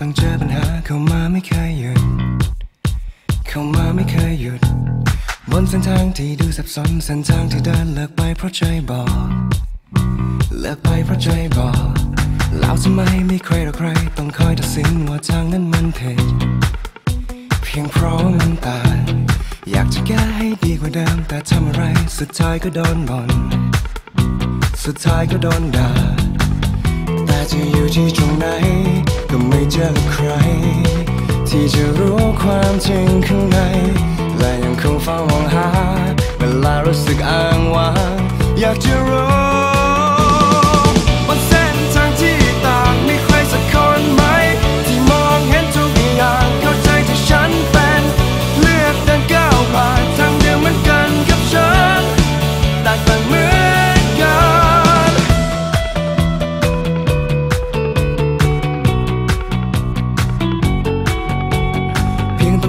ต้องเจอปัญหาเข้ามาไม่เคยหยุด เข้ามาไม่เคยหยุด บนเส้นทางที่ดูสับสนเส้นทางที่เดินเลิกไปเพราะใจบอกเลิกไปเพราะใจบอกแล้วทำไมไม่ใครหรอใคร ต้องคอยตัดสินว่าทางนั้นมันผิดเพียงเพราะมันต่างอยากจะแก้ให้ดีกว่าเดิมแต่ทำอะไรสุดท้ายก็โดนบ่นสุดท้ายก็โดนด่าแต่จะอยู่ที่ตรงไหน ก็ไม่เจอใคร ที่จะรู้ความจริงข้างใน และยังคงเฝ้ามองหา เวลารู้สึกอ้างว้างอยากจะรู้